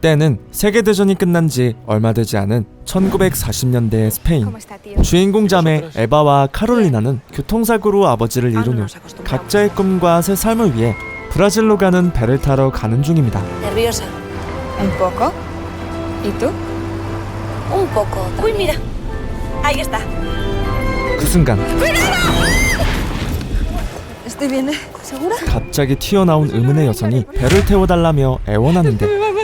때는 세계대전이 끝난 지 얼마 되지 않은 1940년대 스페인. 주인공 자매 에바와 카롤리나는 교통사고로 아버지를 이룬 후 각자의 꿈과 새 삶을 위해 브라질로 가는 배를 타러 가는 중입니다. 그 순간 ¿eh? 갑자기 튀어나온 의문의 여성이 배를 태워달라며 애원하는데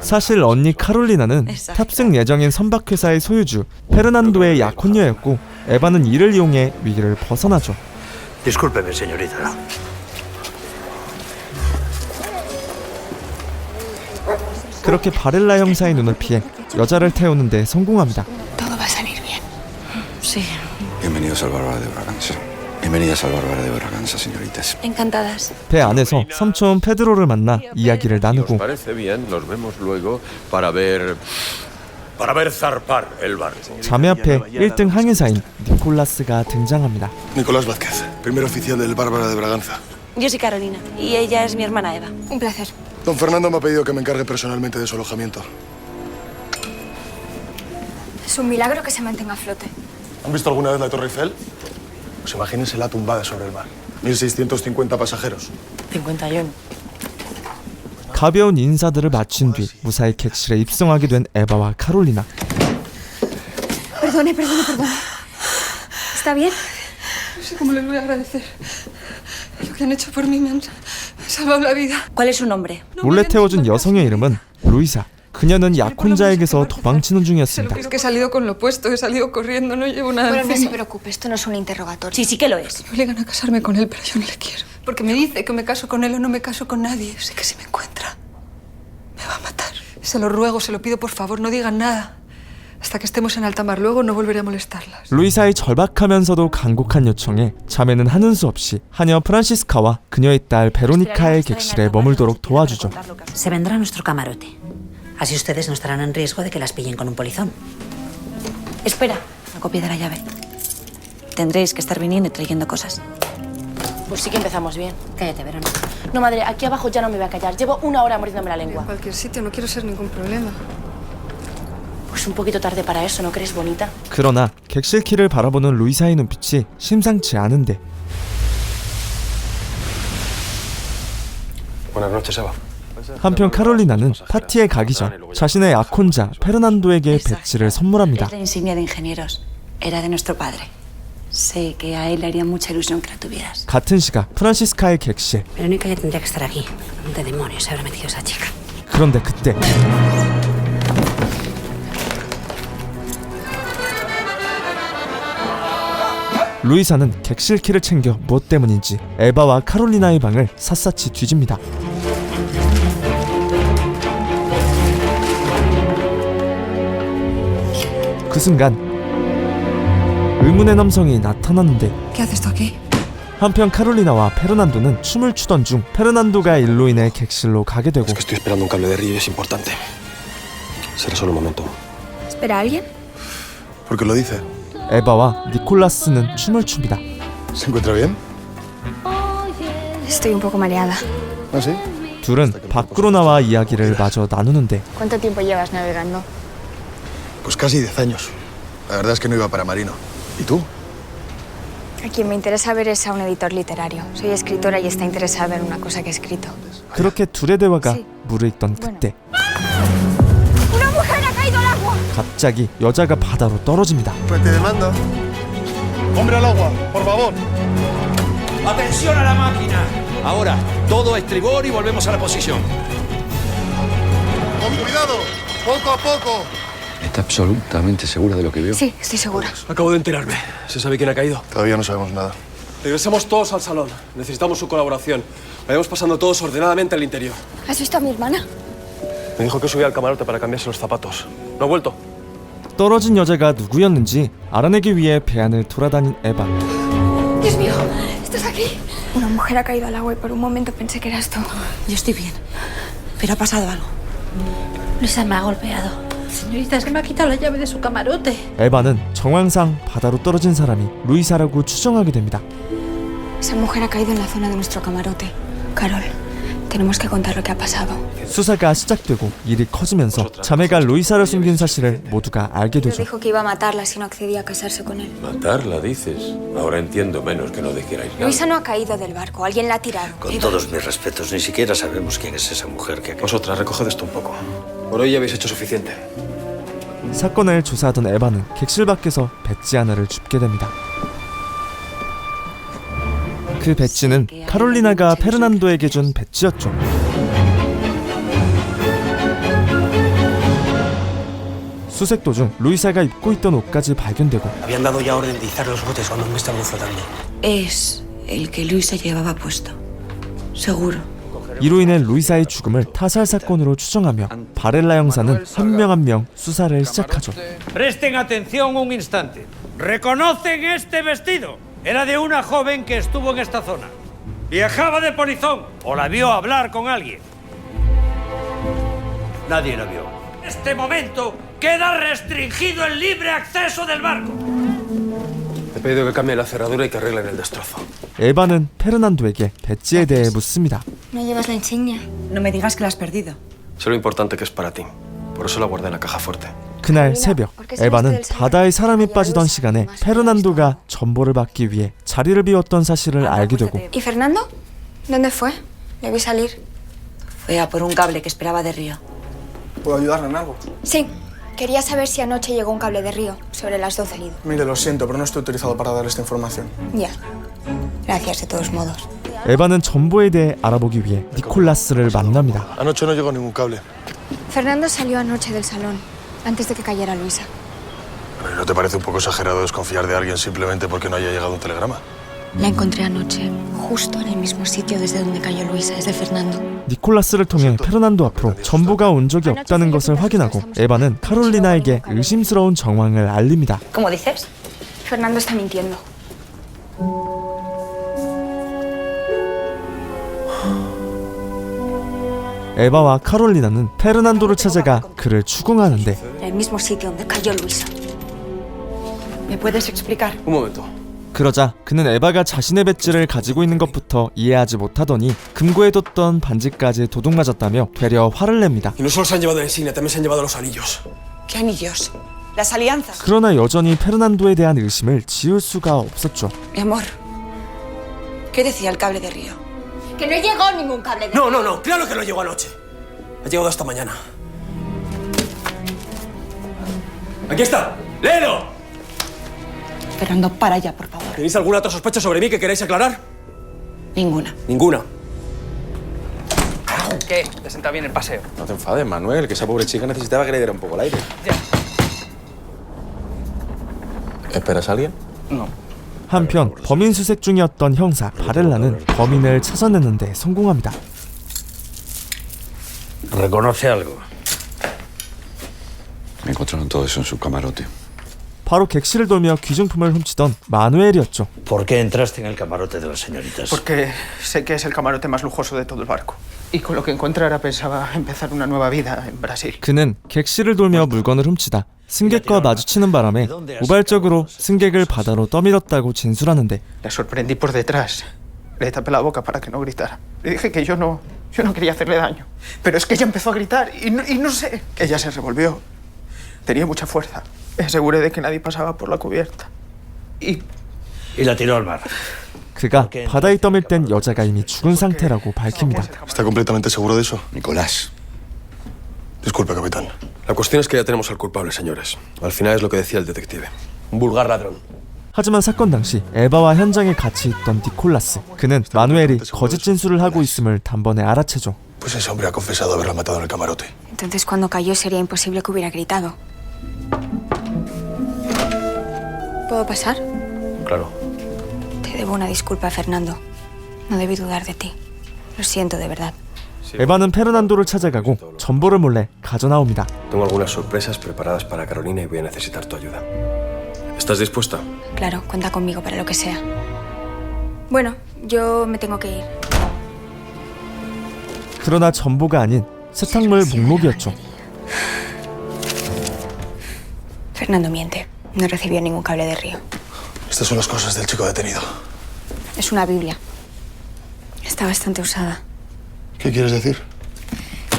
사실 언니 카롤리나는 탑승 예정인 선박회사의 소유주 페르난도의 약혼녀였고 에바는 이를 이용해 위기를 벗어나죠. Discúlpeme, señorita. 그렇게 바렐라 형사의 눈을 피해 여자를 태우는데 성공합니다. Todo va a salir bien. Sí. Bienvenidos al Bárbara de Braganza. Bienvenidas al Bárbara de Braganza, señoritas. Encantadas. 배 안에서 삼촌 페드로를 만나 이야기를 Si os 나누고 parece bien, nos vemos luego para ver... Para ver zarpar el barco. 자매 앞에 1등 항해사인 니콜라스가 등장합니다. Nicolás Vázquez, primer oficial del Bárbara de Braganza. Yo soy Carolina y ella es mi hermana Eva. Un placer. Don Fernando me ha pedido que me encargue personalmente de su alojamiento. Es un milagro que se mantenga a flote. ¿Han visto alguna vez la Torre Eiffel? Pues imagínense la tumbada sobre el mar. 1.650 pasajeros. 51. 가벼운 인사들을 마친 뒤 무사히 객실에 입성하게 된 에바와 카롤리나. Perdone, perdone, perdone. ¿Está bien? ¿Cómo les voy a agradecer? Lo que han hecho por mí me han salvado la vida. ¿Cuál es su nombre? 몰래 태워준 여성의 이름은 루이사. 그녀는 약혼자에게서 도망치는 중이었습니다. 루이사의 절박하면서도 간곡한 요청에 자매는 하는 수 없이 하녀 프란시스카와 그녀의 딸 베로니카의 객실에 머물도록 도와주죠. Así ustedes no estarán en riesgo de que las pillen con un polizón. Espera, la copia de la llave. Tendréis que estar viniendo y trayendo cosas. Pues sí que empezamos bien. Cállate, Verónica. No, madre, aquí abajo ya no me voy a callar. Llevo una hora mordiéndome la En lengua. cualquier sitio, no quiero ser ningún problema. Pues un poquito tarde para eso, ¿no crees, bonita? 그러나 객실 키를 바라보는 루이사의 눈빛이 심상치 않은데 Buenas noches, Eva. 한편 카롤리나는 파티에 가기 전 자신의 약혼자 페르난도에게 배지를 선물합니다. 같은 시각 프란시스카의 객실. 그런데 그때 루이사는 객실 키를 챙겨 무엇 때문인지 에바와 카롤리나의 방을 샅샅이 뒤집니다. 그 순간 의문의 남성이 나타났는데 ¿Qué haces tú aquí? 한편 카롤리나와 페르난도는 춤을 추던 중 페르난도가 일로 인해 객실로 가게 되고 Es que estoy esperando un cable de río y es importante. Será solo un momento. ¿Espera a alguien? ¿Por qué lo dice? 에바와 니콜라스는 춤을 춥니다. ¿Se encuentra bien? Estoy un poco mareada. ¿Ah, sí? 둘은 밖으로 나와 이야기를 마저 나누는데 ¿Cuánto tiempo llevas navegando? Pues casi 10 años. La verdad es que no iba para marino. ¿Y tú? A quien me interesa ver es a un editor literario. Soy escritora y está interesada en una cosa que he escrito. 그렇게 둘의 대화가 Sí. 무르익던 그때 ¡Una mujer ha caído al agua! 갑자기 여자가 바다로 떨어집니다. Pues te demando. Hombre al agua, por favor. ¡Atención a la máquina! Ahora, todo estribor y volvemos a la posición. Con cuidado, poco a poco. ¿Está absolutamente segura de lo que veo? Sí, estoy segura. Acabo de enterarme. ¿Se sabe quién ha caído? Todavía no sabemos nada. Regresemos todos al salón. Necesitamos su colaboración. Vayamos pasando todos ordenadamente al interior. ¿Has visto a mi hermana? Me dijo que subía al camarote para cambiarse los zapatos. No ha vuelto. 떨어진 여자가 누구였는지 알아내기 위해 배 안을 돌아다닌 에바. Dios mío, ¿estás aquí? Una mujer ha caído al agua y por un momento pensé que eras tú. Yo estoy bien. Pero ha pasado algo. Luisa me ha golpeado. Señorita, es que me ha quitado la llave de su camarote. 에바는 정황상 바다로 떨어진 사람이 루이사라고 추정하게 됩니다. Esa mujer ha caído en la zona de nuestro camarote. Carol, tenemos que contar lo que ha pasado. 수사가 시작되고 일이 커지면서 자매가 루이사를 숨긴 사실을 모두가 알게 Nos 되죠. dijo que iba a matarla si no accedía a casarse con él. Matarla, dices. Ahora entiendo menos que no dijerais nada. Luisa no ha caído del barco, alguien la ha tirado. Con todos mis respetos, ni siquiera sabemos quién es esa mujer que ha Vosotras, recoged esto un poco. Por hoy ya habéis hecho suficiente. 사건을 조사하던 에바는 객실 밖에서 배지 하나를 줍게 됩니다. 그 배지는 카롤리나가 페르난도에게 준 배지였죠. 수색 도중 루이사가 입고 있던 옷까지 발견되고 Habían dado ya orden de izar los botes cuando me estaban flotando. Es el que Luisa llevaba puesto. Seguro. 이로 인해 루이사의 죽음을 타살 사건으로 추정하며 바렐라 형사는 한 명 한 명 수사를 시작하죠. Presten atención un instante. ¿Reconocen este vestido? Era de una joven que estuvo en esta zona. Viajaba de polizón o la vio hablar con alguien. Nadie la vio. En este momento queda restringido el libre acceso del barco. Te he pedido que cambie la cerradura y que arreglen el destrozo. 에바는 페르난도에게 배지에 대해 묻습니다. ¿No llevas la insignia? No me digas que la has perdido. Sé lo importante que es para ti. Por eso la guardé en la caja fuerte. 그날 새벽 에바는 바다에 사람이 빠지던 시간에 페르난도가 전보를 받기 위해 자리를 비웠던 사실을 알게 되고 ¿Y Fernando? ¿Dónde fue? Le vi salir. Fue a por un cable que esperaba de Río. ¿Puedo ayudarle en algo? Sí, quería saber si anoche llegó un cable de río sobre las 12 herido. Mire, lo siento, pero no estoy autorizado para dar esta información. Ya. Gracias de todos modos. 에바는 전보에 대해 알아보기 위해 니콜라스를 만납니다. Anoche no llegó ningún cable. Fernando salió anoche del salón, antes de que cayera Luisa. Pero ¿No te parece un poco exagerado desconfiar de alguien simplemente porque no haya llegado un telegrama? La encontré anoche, justo en el mismo sitio desde donde cayó Luisa, es de Fernando. 니콜라스를 통해 페르난도 앞으로 전보가 온 적이 없다는 것을 확인하고 에바는 카롤리나에게 의심스러운 정황을 알립니다. ¿Cómo dices? Fernando está mintiendo. 에바와 카롤리나는 페르난도를 찾아가 그를 추궁하는데 En el mismo sitio donde cayó Luisa. ¿Me puedes explicar? Un momento. 그러자 그는 에바가 자신의 배지를 가지고 있는 것부터 이해하지 못하더니 금고에뒀던 반지까지 도둑맞았다며 되려 화를 냅니다. 그러나 여전히 페르난도에 대한 의심을 지울 수가 없었죠. Mi amor. ¿Qué decía el cable de Río? Que no llegó ningún cable de No, no, no, claro que no llegó anoche. Ha llegado hasta mañana. Aquí está, léelo. Fernando, para ya, por favor. ¿Tenéis alguna otra sospecha sobre mí que queráis aclarar? Ninguna. Ninguna. ¿Qué? ¿Te senta bien el paseo? No te enfades, Manuel, que esa pobre chica necesitaba que le diera un poco el aire. ¿Esperas a alguien? No. 한편 범인 수색 중이었던 형사 바렐라는 범인을 찾아내는데 성공합니다. ¿Reconoce algo? Me encontraron todo eso en su camarote. 바로 객실을 돌며 귀중품을 훔치던 마누엘이었죠. ¿Por qué entraste en el camarote de las señoritas? Porque sé que es el camarote más lujoso de todo el barco. Y con lo que encontrara pensaba empezar una nueva vida en Brasil. 그는 객실을 돌며 물건을 훔치다 승객과 마주치는 바람에 우발적으로 승객을 바다로 떠밀었다고 진술하는데 La sorprendí por detrás. Le tapé la boca para que no gritara. Le dije que yo no, yo no quería hacerle daño. Pero es que ella empezó a gritar y no, y no sé. Ella se revolvió. Tenía mucha fuerza. Me aseguré de que nadie pasaba por la cubierta. Y Y la tiró al mar. 그가 바다에 떠밀 땐 여자가 이미 죽은 상태라고 밝힙니다. ¿Está completamente seguro de eso? Nicolás, Disculpe, capitán. La cuestión es que ya tenemos al culpable, señores. Al final es lo que decía el detective. Un vulgar ladrón. 하지만 사건 당시 에바와 현장에 같이 있던 니콜라스 그는 마누엘이 거짓 진술을 하고 있음을 단번에 알아채죠. Pues ese hombre ha confesado haberla matado en el camarote. Entonces cuando cayó sería imposible que hubiera gritado. ¿Puedo pasar? Claro. Te debo una disculpa, Fernando. No debí dudar de ti. Lo siento de verdad. 에바는 페르난도를 찾아가고 전보를 몰래 가져나옵니다. Tengo algunas sorpresas preparadas para Carolina y voy a necesitar tu ayuda. ¿Estás dispuesta? Claro, cuenta conmigo para lo que sea. Bueno, yo me tengo que ir. 그러나 전보가 아닌 세탁물 목록이었죠. Fernando miente. No recibió ningún cable de río. Estas son las cosas del chico detenido. Es una Biblia. Está bastante usada. ¿Qué quieres decir?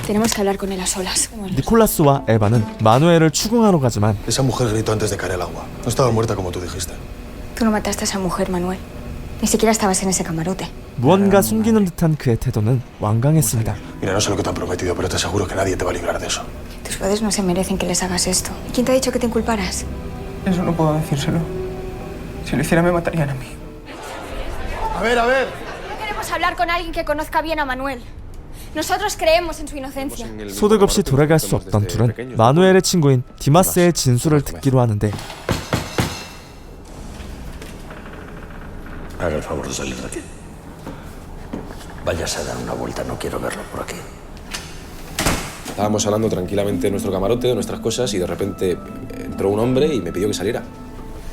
Tenemos que hablar con él a solas. Bueno, 니콜라스와 에바는 마누엘을 추궁하러 가지만 Esa mujer gritó antes de caer el agua. No estaba muerta como tú dijiste. tú no mataste a esa mujer, Manuel. Ni siquiera estabas en ese camarote. 무언가 숨기는 듯한 그의 태도는 완강했습니다. Mira, no sé lo que te han prometido, pero te aseguro que nadie te va a librar de eso. Tus padres no se merecen que les hagas esto. ¿Y quién te ha dicho que te inculparas? Eso no puedo decírselo. Si lo hiciera me matarían a mí. A ver, a ver. Queremos hablar con alguien que conozca bien a Manuel. Nosotros creemos en su inocencia. 소득 없이 돌아갈 수 없던 둘은 마누엘의 친구인 디마스의 진술을 듣기로 하는데 Haga el favor de salir de aquí. Váyase a dar una vuelta, no quiero verlo por aquí. Estábamos hablando tranquilamente de nuestro camarote, de nuestras cosas, y de repente entró un hombre y me pidió que saliera.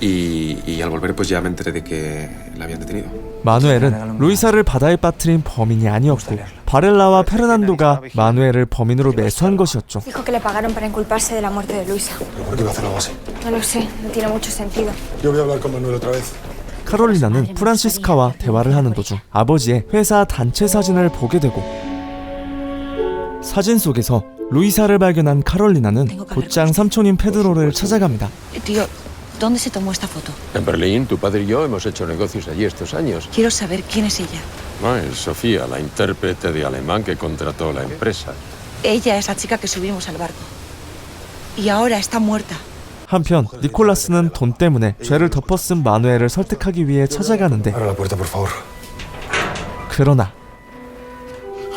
Y, y al volver pues ya me enteré de que la habían detenido. 마누엘은 루이사를 바다에 빠뜨린 범인이 아니었고 바렐라와 페르난도가 마누엘을 범인으로 매수한 것이었죠. Dijo que le pagaron para inculparse de la muerte de Luisa. ¿Pero por qué iba a hacer algo así? No lo sé, no tiene mucho sentido. Yo voy a hablar con Manuel otra vez. 카롤리나는 프란시스카와 대화를 하는 도중 아버지의 회사 단체 사진을 보게 되고 사진 속에서 루이사를 발견한 카롤리나는 곧장 삼촌인 페드로를 찾아갑니다. ¿dónde se tomó esta foto? En Berlín, tu padre y yo hemos hecho negocios allí estos años. Quiero saber quién es ella. Ah, es Sofía, la intérprete de alemán que contrató la empresa. Ella es la chica que subimos al barco. Y ahora está muerta. 한편 니콜라스는 돈 때문에 죄를 덮어쓴 마누엘을 설득하기 위해 찾아가는데. 그러나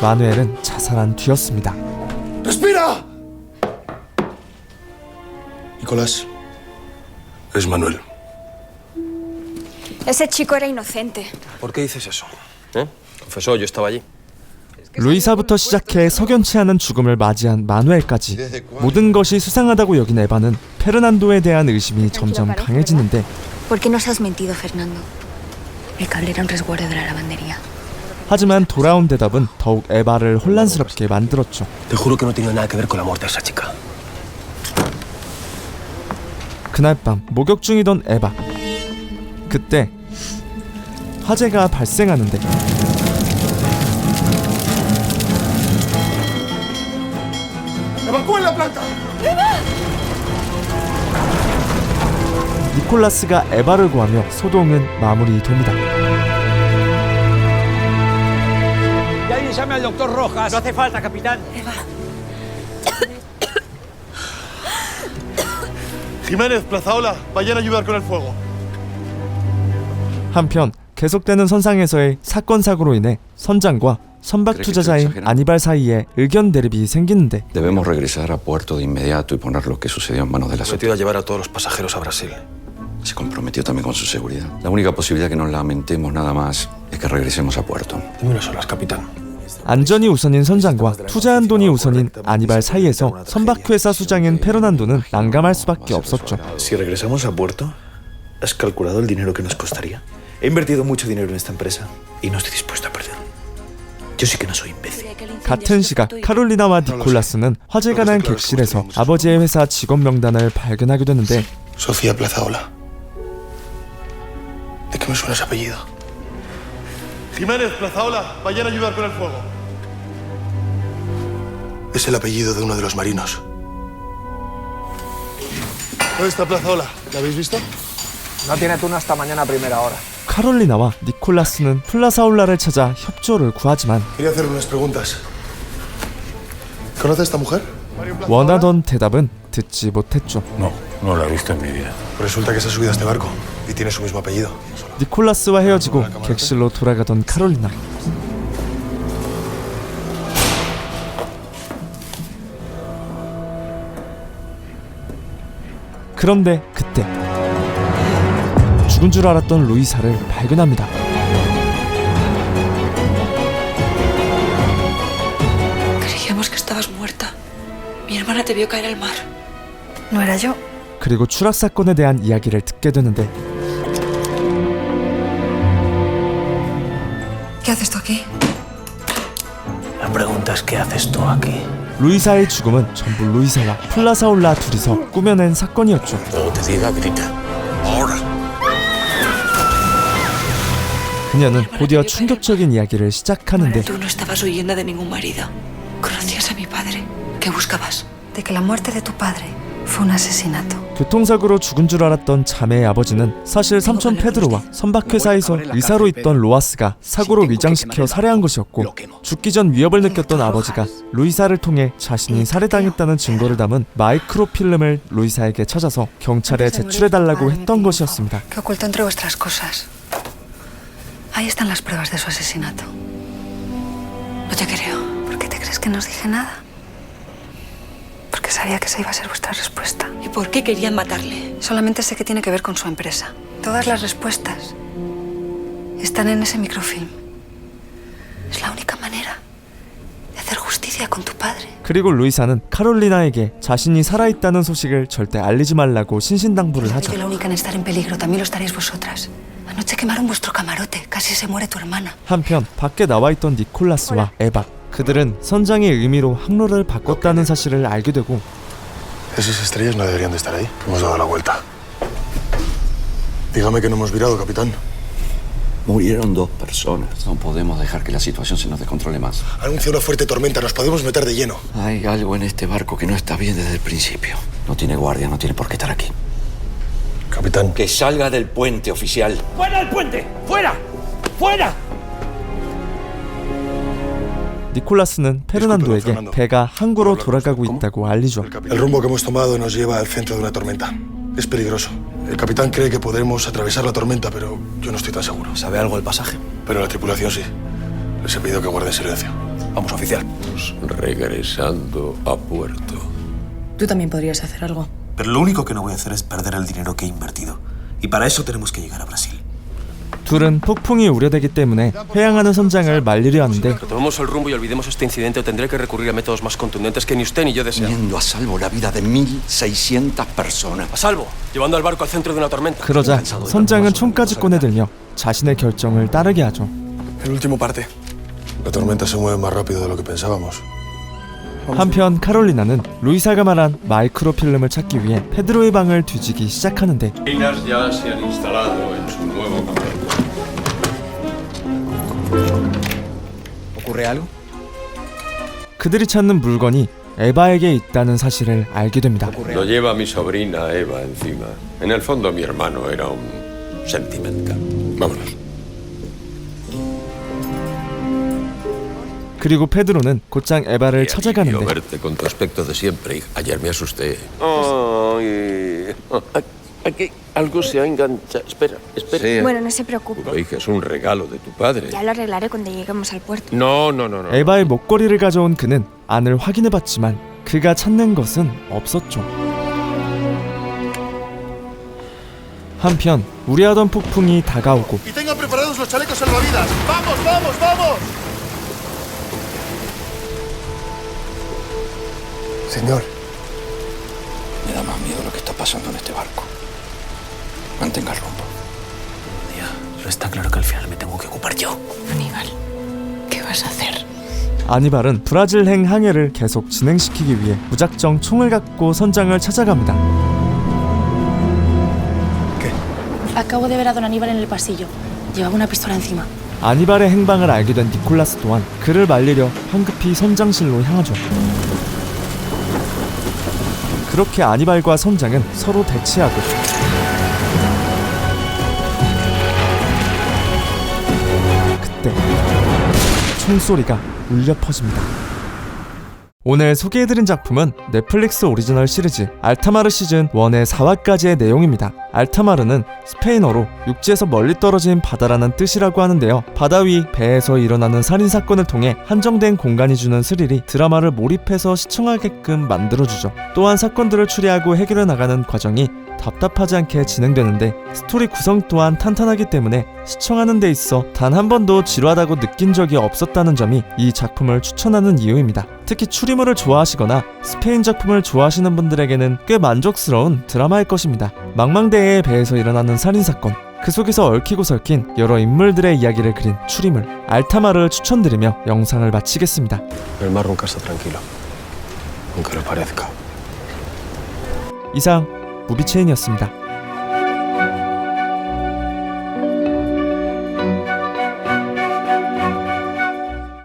마누엘은 자살한 뒤였습니다. ¡Respira! Nicolás, es Manuel. Ese chico era inocente. ¿Por qué dices eso? ¿Eh? Confesó, yo estaba allí. 루이사부터 시작해 석연치 않은 죽음을 맞이한 마누엘까지 모든 것이 수상하다고 여긴 에바는 페르난도에 대한 의심이 점점 강해지는데 ¿Por qué nos has mentido, Fernando? El cable era un resguardo de la lavandería. 하지만 돌아온 대답은 더욱 에바를 혼란스럽게 만들었죠. 그날 밤 목욕 중이던 에바. 그때 화재가 발생하는데. 니콜라스가 에바를 구하며 소동은 마무리됩니다. Que alguien llame al doctor Rojas. No hace falta, capitán. Jiménez, Plazaola, vayan a ayudar con el fuego. 한편 계속되는 선상에서의 사건 사고로 인해 선장과 선박 투자자인 아니발 사이에 의견 대립이 생기는데 Debemos regresar a puerto de inmediato y poner lo que sucedió en manos de las Prometido a llevar a todos los pasajeros a Brasil. Se comprometió también con su seguridad. La única posibilidad que nos lamentemos nada más es que regresemos a puerto. Dime unas horas, capitán. 안전이 우선인 선장과 투자한 돈이 우선인 아니발 사이에서 선박회사 수장인 페르난도는 난감할 수밖에 없었죠. Si regresamos a puerto, ¿has calculado el dinero que nos costaría? He invertido mucho dinero en esta empresa y no estoy dispuesto a perder. Yo sí que no soy imbécil. 같은 시각 카롤리나와 니콜라스는 화재가 난 객실에서 아버지의 회사 직원 명단을 발견하게 되는데 Sofía Plazaola. ¿De qué me suena ese apellido? Jiménez, Plazaola, vayan a ayudar con el fuego. Es el apellido de uno de los marinos. ¿Dónde está Plazaola? ¿La habéis visto? No tiene turno hasta mañana a primera hora. 카롤리나와 니콜라스는 플라사올라를 찾아 협조를 구하지만 Quería hacerle unas preguntas. ¿Conoce a esta mujer? 원하던 대답은 듣지 못했죠. No, no la he visto en mi vida. Pues resulta que se ha subido a este barco y tiene su mismo apellido. 니콜라스와 헤어지고 객실로 돌아가던 카롤리나. 그런데 그때 죽은 줄 알았던 루이사를 발견합니다. 그리고 추락 사건에 대한 이야기를 듣게 되는데 ¿Qué haces tú aquí? La pregunta es: ¿qué haces tú aquí? 루이사의 죽음은 전부 루이사와 플라사올라 둘이서 꾸며낸 사건이었죠. 그녀는 곧이어 충격적인 이야기를 시작하는데 교통사고로 죽은 줄 알았던 자매의 아버지는 사실 삼촌 페드로와 선박회사에서 의사로 있던 로아스가 사고로 위장시켜 살해한 것이었고 죽기 전 위협을 느꼈던 아버지가 루이사를 통해 자신이 살해당했다는 증거를 담은 마이크로필름을 루이사에게 찾아서 경찰에 제출해달라고 했던 것이었습니다. sabía que esa iba a ser vuestra respuesta. ¿Y por qué querían matarle? Solamente sé que tiene que ver con su empresa. Todas las respuestas están en ese microfilm. Es la única manera de hacer justicia con tu padre. 그리고 루이사는 카롤리나에게 자신이 살아있다는 소식을 절대 알리지 말라고 신신당부를 하죠. Soy la única en estar en peligro. También lo estaréis vosotras. Anoche quemaron vuestro camarote. Casi se muere tu hermana. 한편 밖에 나와 있던 니콜라스와 에바 그들은 선장의 의미로 항로를 바꿨다는 사실을 알게 되고 Esas estrellas no deberían de estar ahí. Hemos dado la vuelta. Dígame que no hemos virado, capitán. Murieron dos personas. No podemos dejar que la situación se nos descontrole más. Anuncia una fuerte tormenta, nos podemos meter de lleno. Hay algo en este barco que no está bien desde el principio. No tiene guardia, no tiene por qué estar aquí. Capitán. Que salga del puente oficial. ¡Fuera del puente! ¡Fuera! ¡Fuera! 니콜라스는 페르난도에게 배가 항구로 돌아가고 있다고 알리죠. El rumbo que hemos tomado nos lleva al centro de una tormenta. Es peligroso. El capitán cree que podremos atravesar la tormenta, pero yo no estoy tan seguro. ¿Sabe algo del pasaje? Pero la tripulación sí. Les he pedido que guarden silencio. Vamos, oficial. Regresando a puerto. Tú también podrías hacer algo. Pero lo único que no voy a hacer es perder el dinero que he invertido. Y para eso tenemos que llegar a Brasil. 둘은 폭풍이 우려되기 때문에 회항하는 선장을 말리려 하는데 Retomemos el rumbo y olvidemos este incidente o tendré que recurrir a métodos más contundentes que ni usted ni yo deseamos. Poniendo a salvo la vida de 1.600 personas. A salvo, llevando al barco al centro de una tormenta. 그러자 선장은 총까지 꺼내들며 자신의 결정을 따르게 하죠. El último parte. La tormenta se mueve más rápido de lo que pensábamos. 한편 카롤리나는 루이사가 말한 마이크로 필름을 찾기 위해 페드로의 방을 뒤지기 시작하는데 Minas ya se han instalado en su nuevo campo. ¿Ocurre algo? 그들이 찾는 물건이 에바에게 있다는 사실을 알게 됩니다. Lo lleva mi sobrina Eva encima. En el fondo mi hermano era un sentimental. Vámonos. 그리고 페드로는 곧장 에바를 Yo 찾아가는데 verte con tu aspecto de siempre. hija. Ayer me asusté. Ay, aquí algo se ha enganchado. Espera, espera. Sí. Bueno, no se preocupe. Lo hija es un regalo de tu padre. Ya lo arreglaré cuando lleguemos al puerto. No, no, no, no. 에바의 목걸이를 가져온 그는 안을 확인해봤지만 그가 찾는 것은 없었죠. 한편 우려하던 폭풍이 다가오고 Y tengan preparados los chalecos salvavidas. ¡Vamos, vamos, vamos! Señor, Me da más miedo lo que está pasando en este barco. Mantenga el rumbo. Tía, pero está claro que al final me tengo que ocupar yo. Aníbal, ¿qué vas a hacer? 아니발은 브라질행 항해를 계속 진행시키기 위해 무작정 총을 갖고 선장을 찾아갑니다. Acabo de ver a don Aníbal en el pasillo. Llevaba una pistola encima. 아니발의 행방을 알게 된 니콜라스 또한 그를 말리려 황급히 선장실로 향하죠. 그렇게 아니발과 선장은 서로 대치하고 총소리가 울려 퍼집니다. 오늘 소개해드린 작품은 넷플릭스 오리지널 시리즈 알타마르 시즌 1의 4화까지의 내용입니다. 알타마르는 스페인어로 육지에서 멀리 떨어진 바다라는 뜻이라고 하는데요. 바다 위 배에서 일어나는 살인 사건을 통해 한정된 공간이 주는 스릴이 드라마를 몰입해서 시청하게끔 만들어주죠. 또한 사건들을 추리하고 해결해 나가는 과정이 답답하지 않게 진행되는데 스토리 구성 또한 탄탄하기 때문에 시청하는 데 있어 단 한 번도 지루하다고 느낀 적이 없었다는 점이 이 작품을 추천하는 이유입니다. 특히 추리물을 좋아하시거나 스페인 작품을 좋아하시는 분들에게는 꽤 만족스러운 드라마일 것입니다. 망망대해의 배에서 일어나는 살인사건, 그 속에서 얽히고 설킨 여러 인물들의 이야기를 그린 추리물 알타마를 추천드리며 영상을 마치겠습니다. 이상 무비체인이었습니다.